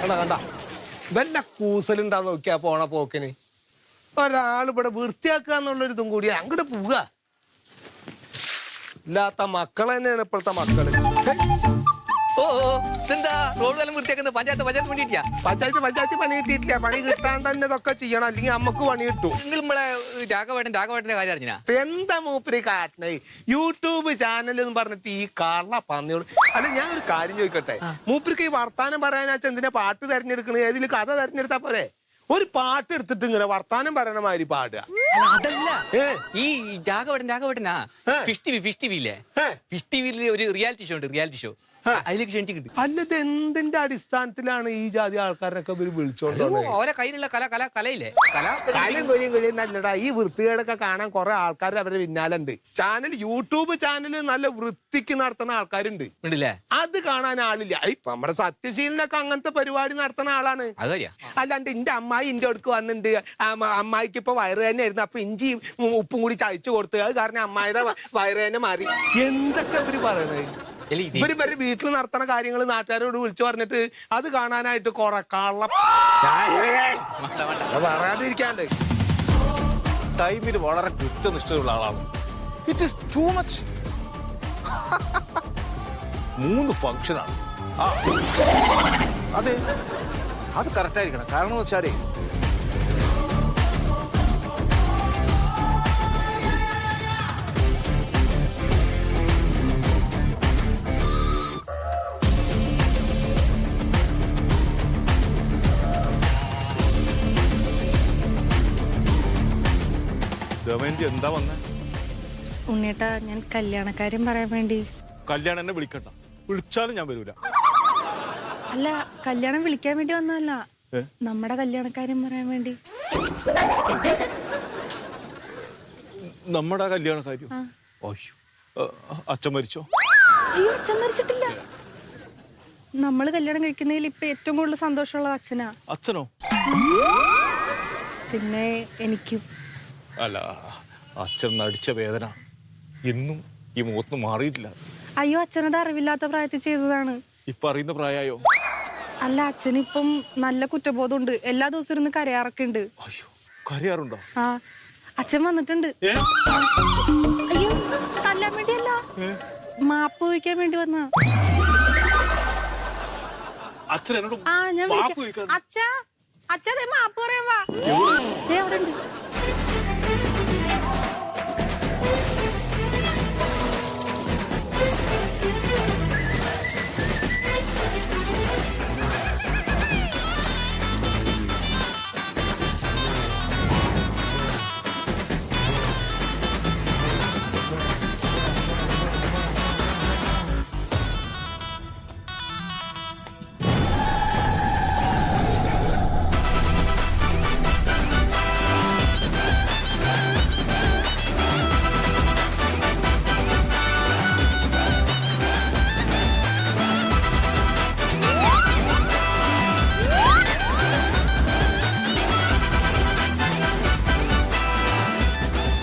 കണ്ട കണ്ട. വല്ല കൂസലുണ്ടാന്ന് നോക്കിയാ പോണ പോക്കിന്. ഒരാൾ ഇവിടെ വൃത്തിയാക്കുക എന്നുള്ളൊരു ഇതും കൂടി അങ്ങോട്ട് പോവുക. ഇല്ലാത്ത മക്കൾ തന്നെയാണ് ഇപ്പോഴത്തെ മക്കൾ. ഓ എന്താ റോഡെല്ലാം വൃത്തിയാക്കുന്നത് പഞ്ചായത്ത് പഞ്ചായത്ത് വേണ്ടിയിട്ടാ പഞ്ചായത്ത് പഞ്ചായത്ത് പണി കിട്ടിയിട്ടില്ല. പണി കിട്ടാണ്ട് തന്നെ ഇതൊക്കെ ചെയ്യണം. അല്ലെങ്കിൽ നമുക്ക് പണി കിട്ടും നിങ്ങൾ നമ്മളെ രാഘവേട്ടൻ രാഘവേട്ടന്റെ കാര്യം അറിഞ്ഞാ എന്താ മൂപ്പര് കാട്ടണേ? യൂട്യൂബ് ചാനൽ എന്ന് പറഞ്ഞിട്ട് ഈ കാരണ പന്നിയോട് അല്ല ഞാൻ ഒരു കാര്യം ചോദിക്കട്ടെ? മൂപ്പർക്ക് ഈ വർത്താനം പറയാനാച്ച എന്തിനാ പാട്ട് തെരഞ്ഞെടുക്കണേ ഏതിൽ കഥ തെരഞ്ഞെടുത്താ പോരെ? ഒരു പാട്ട് എടുത്തിട്ട് ഇങ്ങനെ വർത്താനം പറയണ മാതിരി പാടുക. അതല്ല. ഈ രാഘവേട്ടൻ രാഘവട്ടനാ. Fish T V fish T. Fish T വിയിൽ ഒരു റിയാലിറ്റി ഷോ ഉണ്ട് റിയാലിറ്റി ഷോ അതിലേക്ക് ക്ഷണിച്ച് കിട്ടും അല്ല ഇത് എന്തിന്റെ അടിസ്ഥാനത്തിലാണ് ഈ ജാതി ആൾക്കാരൊക്കെ ഇവർ വിളിച്ചോണ്ട് വന്നത്? ഓരോ കയ്യിലുള്ള കല കല കലയില്ലേ? കല നല്ലടാ. ഈ വൃത്തികേടൊക്കെ കാണാൻ കുറെ ആൾക്കാർ അവരുടെ പിന്നാലുണ്ട്. ചാനൽ യൂട്യൂബ് ചാനൽ നല്ല വൃത്തിക്ക് നടത്തുന്ന ആൾക്കാരുണ്ട്. ഉണ്ടല്ലേ? അത് കാണാൻ ആളില്ല. ഇപ്പൊ നമ്മുടെ സത്യശീലനൊക്കെ അങ്ങനത്തെ പരിപാടി നടത്തുന്ന ആളാണ്. അല്ലാണ്ട് എന്റെ അമ്മായി ഇന്റെ അടുക്ക് വന്നിട്ടുണ്ട് അമ്മ- അമ്മായിക്ക് ഇപ്പൊ വയറ് തന്നെ ആയിരുന്നു അപ്പൊ ഇഞ്ചി ഉപ്പും കൂടി ചതച്ചു കൊടുത്തു. അത് കാരണം അമ്മായിയുടെ വയറ് തന്നെ മാറി. എന്തൊക്കെ അവർ പറയണേ? ഇവർ ഇവർ വീട്ടിൽ നടത്തുന്ന കാര്യങ്ങൾ നാട്ടുകാരോട് വിളിച്ചു പറഞ്ഞിട്ട് അത് കാണാനായിട്ട് കൊറ കള്ള പറയാതിരിക്കാണ്ട് ടൈമിൽ വളരെ കൃത്യനിഷ്ഠയുള്ള ആളാണ്. ഇറ്റ് ഇസ് ടു മച്ച് മൂന്ന് ഫംഗ്ഷനാണ് ആ. അതെ. അത് കറക്റ്റ് ആയിരിക്കണം. കാരണം എന്ന് വെച്ചാലേ ദമയന്തി എന്താ വന്നേ? ഉണ്ണിയേട്ടാ ഞാൻ കല്യാണക്കാര്യം പറയാൻ വേണ്ടി. കല്യാണം എന്നെ വിളിക്കണ്ട. വിളിച്ചാലും ഞാൻ വരൂല. അല്ല കല്യാണം വിളിക്കാൻ വേണ്ടി വന്നതല്ല. ഏ? നമ്മുടെ കല്യാണക്കാര്യം പറയാൻ വേണ്ടി. നമ്മുടെ കല്യാണ കാര്യം അയ്യോ ആ, അച്ഛൻ മരിച്ചോ? അയ്യോ അച്ഛൻ മരിച്ചിട്ടില്ല. നമ്മൾ കല്യാണം കഴിക്കുന്നതിൽ ഇപ്പൊ ഏറ്റവും കൂടുതൽ സന്തോഷമുള്ളത് അച്ഛനാ. അച്ഛനോ? പിന്നെ എനിക്കും അല്ല അച്ഛൻ നടിച്ച വേദന ഇന്നും ഈ മുഖത്ത് മാറിയിട്ടില്ല. അയ്യോ അച്ഛനത് അറിവില്ലാത്ത പ്രായത്തിൽ ചെയ്തതാണ്. ഇപ്പൊ അറിയുന്ന പ്രായമായോ? അല്ല അച്ഛനിപ്പം നല്ല കുറ്റബോധമുണ്ട്. എല്ലാ ദിവസവും ഇരുന്ന് കരയാറൊക്കെ ഉണ്ട് അയ്യോ കരയാറുണ്ടോ? ആ അച്ഛൻ വന്നിട്ടുണ്ട്. ഏ? അയ്യോ തല്ലാൻ വേണ്ടിയല്ല. മാപ്പ് ചോദിക്കാൻ വേണ്ടി വന്ന. അച്ഛൻ എന്നോട് ആ ഞാൻ വിളിക്കാം. ചോദിക്കാൻ അച്ഛാ അച്ഛാ ദേ മാപ്പ് പറയാൻ വാ. ദേ അവിടെ ഉണ്ട്